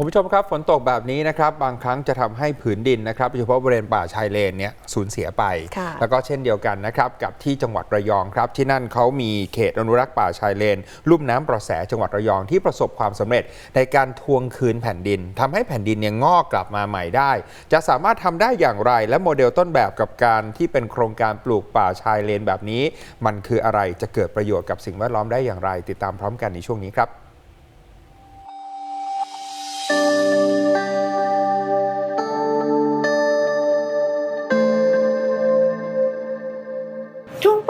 คุณผู้ชมครับฝนตกแบบนี้นะครับบางครั้งจะทำให้ผืนดินนะครับโดยเฉพาะบริเวณป่าชายเลนเนี่ยสูญเสียไปค่ะแล้วก็เช่นเดียวกันนะครับกับที่จังหวัดระยองครับ ที่นั่นเขามีเขตอนุรักษ์ป่าชายเลนลุ่มน้ำประแสจังหวัดระยองที่ประสบความสำเร็จในการทวงคืนแผ่นดินทำให้แผ่นดินเนี่ยงอกกลับมาใหม่ได้ จะสามารถทำได้อย่างไร และโมเดลต้นแบบกับการที่เป็นโครงการปลูกป่าชายเลนแบบนี้ มันคืออะไรจะเกิดประโยชน์กับสิ่งแวดล้อมได้อย่างไร ติดตามพร้อมกันในช่วงนี้ครับ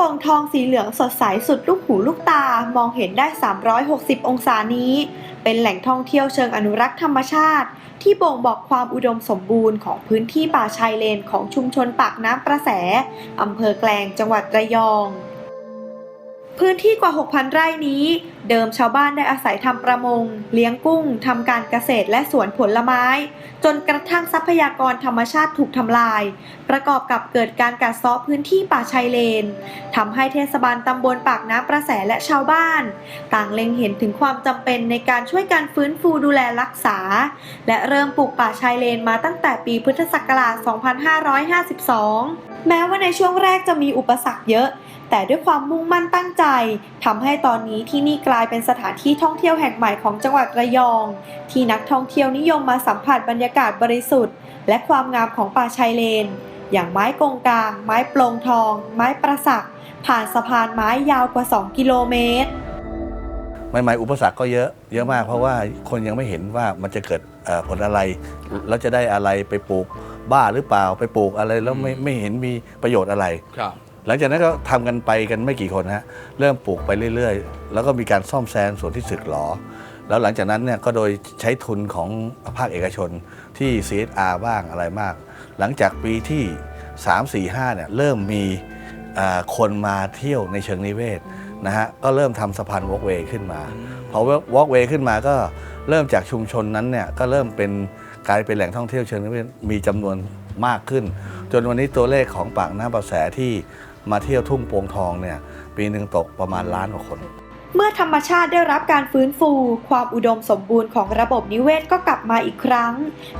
ทุ่งโป่งทองสีเหลืองสดใสสุดลูกหูลูกตามองเห็นได้ 360 องศานี้ เป็นแหล่งท่องเที่ยวเชิงอนุรักษ์ธรรมชาติ ที่บ่งบอกความอุดมสมบูรณ์ของพื้นที่ป่าชายเลนของชุมชนปากน้ำประแสอำเภอแกลงจังหวัดระยอง พื้นที่กว่า 6,000 ไร่นี้ เดิมชาวบ้านได้อาศัยทำประมง เลี้ยงกุ้ง ทำการเกษตรและสวนผลไม้ จนกระทั่งทรัพยากรธรรมชาติถูกทำลาย ประกอบกับเกิดการกัดเซาะพื้นที่ป่าชายเลนทำให้เทศบาลตำบลปากน้ำประแสและชาวบ้าน ต่างเล็งเห็นถึงความจำเป็นในการช่วยการฟื้นฟูดูแลรักษา และเริ่มปลูกป่าชายเลนมาตั้งแต่ปีพุทธศักราช 2552 แม้ว่าในช่วงแรกจะมีอุปสรรคเยอะ แต่ด้วยความมุ่งมั่นตั้งใจทำให้ตอนนี้ที่นี่กลายเป็นสถานที่ท่องเที่ยวแห่งใหม่ของจังหวัดระยอง ที่นักท่องเที่ยวนิยมมาสัมผัสบรรยากาศบริสุทธิ์ และความงามของป่าชายเลน อย่างไม้กงกลาง ไม้โปลงทอง ไม้ประสัก ผ่านสะพานไม้ยาวกว่า 2 กิโลเมตรใหม่ๆอุปสรรคก็เยอะเยอะมากเพราะว่าคนยังไม่เห็นว่ามันจะเกิดเอ่อผลอะไร แล้วจะได้อะไรไปปลูกบ้าหรือเปล่าไปปลูกอะไรแล้วไม่ไม่เห็นมีประโยชน์อะไรครับ หลังจากนั้นก็ทำกันไปกันไม่กี่คนฮะเริ่มปลูกไปเรื่อย ๆ แล้วก็มีการซ่อมแซมส่วนที่สึกหรอ แล้วหลังจากนั้นเนี่ยก็โดยใช้ทุนของภาคเอกชนที่ CSR บ้างอะไรมาก หลังจากปีที่ 3 4 5เนี่ยเริ่มมีอ่าคนมาเที่ยวในเชิงนิเวศนะฮะก็เริ่มทำสะพานวอล์กเวย์ขึ้นมาพอวอล์กเวย์ขึ้นมาก็เริ่มจากชุมชนนั้นเนี่ยก็เริ่มเป็นกลายเป็นแหล่งท่องเที่ยวเชิงนิเวศมีจำนวนมากขึ้น จนวันนี้ตัวเลขของปากน้ำประแสที่ มาเที่ยวทุ่งโป่งทองเนี่ยปีหนึ่งตกประมาณล้านกว่าคน เมื่อธรรมชาติได้รับการฟื้นฟู ความอุดมสมบูรณ์ของระบบนิเวศก็กลับมาอีกครั้ง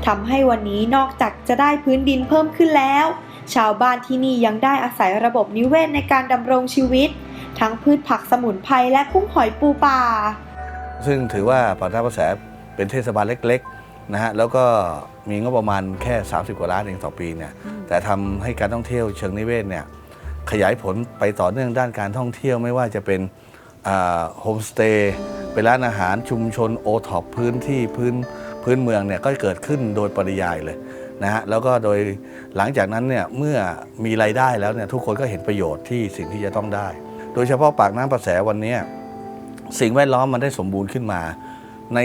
ทำให้วันนี้นอกจากจะได้พื้นดินเพิ่มขึ้นแล้ว ชาวบ้านที่นี่ยังได้อาศัยระบบนิเวศในการดำรงชีวิต ทั้งพืชผักสมุนไพรและกุ้งหอยปูปลาซึ่งถือว่าปากน้ำประแสเป็นเทศบาลเล็กๆนะฮะแล้วก็มีงบประมาณแค่ 30 กว่าล้านเองต่อปีเนี่ยแต่ทำให้การท่องเที่ยวเชิงนิเวศเนี่ย ขยายผลไปต่อเนื่องด้านการท่องเที่ยวไม่ว่าจะเป็นโฮมสเตย์เป็นร้านอาหารชุมชนโอท็อปพื้นที่พื้นพื้นเมืองเนี่ยก็เกิดขึ้นโดยปริยายเลยนะฮะแล้วก็โดยหลังจากนั้นเนี่ยเมื่อมีรายได้แล้วเนี่ยทุกคนก็เห็นประโยชน์ที่สิ่งที่จะต้องได้ โดยเฉพาะปากน้ำประแสวันนี้สิ่งแวดล้อมมันได้สมบูรณ์ขึ้นมา ใน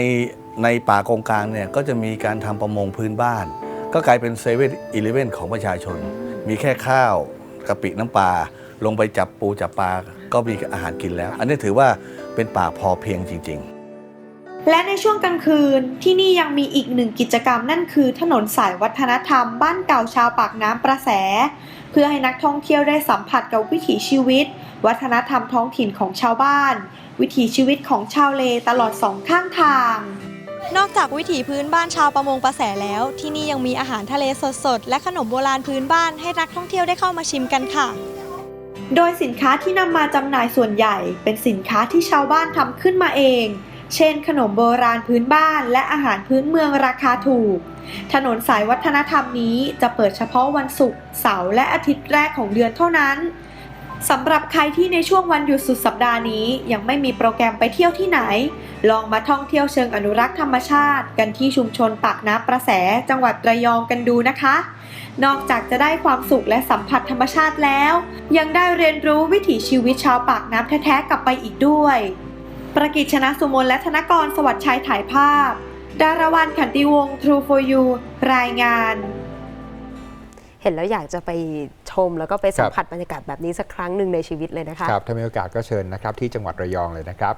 ในป่ากงกลางเนี่ยก็จะมีการทำประมงพื้นบ้าน ก็กลายเป็นเซเว่นอีเลเว่นของประชาชน มีแค่ข้าว กะปิน้ำปลาลงไปจับปูจับปลาก็มีอาหารกินแล้ว อันนี้ถือว่าเป็นป่าพอเพียงจริง ๆ และในช่วงกลางคืนที่นี่ยังมีอีกหนึ่งกิจกรรมนั่นคือถนนสายวัฒนธรรม บ้านเก่าชาวปากน้ำประแส เพื่อให้นักท่องเที่ยวได้สัมผัสกับวิถีชีวิต วัฒนธรรมท้องถิ่นของชาวบ้าน วิถีชีวิตของชาวเลตลอดสองข้างทาง นอกจากวิถีพื้นบ้านชาวประมงประแสแล้ว ที่นี่ยังมีอาหารทะเลสดๆ และขนมโบราณพื้นบ้านให้นักท่องเที่ยวได้เข้ามาชิมกันค่ะ โดยสินค้าที่นำมาจำหน่ายส่วนใหญ่ เป็นสินค้าที่ชาวบ้านทำขึ้นมาเอง เช่น ขนมโบราณพื้นบ้าน และอาหารพื้นเมืองราคาถูก ถนนสายวัฒนธรรมนี้จะเปิดเฉพาะวันศุกร์เสาร์และอาทิตย์แรกของเดือนเท่านั้น สำหรับใครที่ในช่วงวันหยุดสุดสัปดาห์นี้ ยังไม่มีโปรแกรมไปเที่ยวที่ไหน ลองมาท่องเที่ยวเชิงอนุรักษ์ธรรมชาติ กันที่ชุมชนปากน้ำประแส จังหวัดระยองกันดูนะคะ นอกจากจะได้ความสุขและสัมผัสธรรมชาติแล้ว ยังได้เรียนรู้วิถีชีวิตชาวปากน้ำแท้ๆกลับไปอีกด้วย ประกิจชนะสุมนและธนกรสวัสดิ์ชัยถ่ายภาพ ดารวันขันติวงศ์ True for You รายงาน เห็นแล้วอยากจะไป ม แล้วก็ไปสัมผัสบรรยากาศแบบนี้สักครั้งหนึ่งในชีวิตเลยนะคะครับถ้ามีโอกาสก็เชิญนะครับที่จังหวัดระยองเลยนะครับ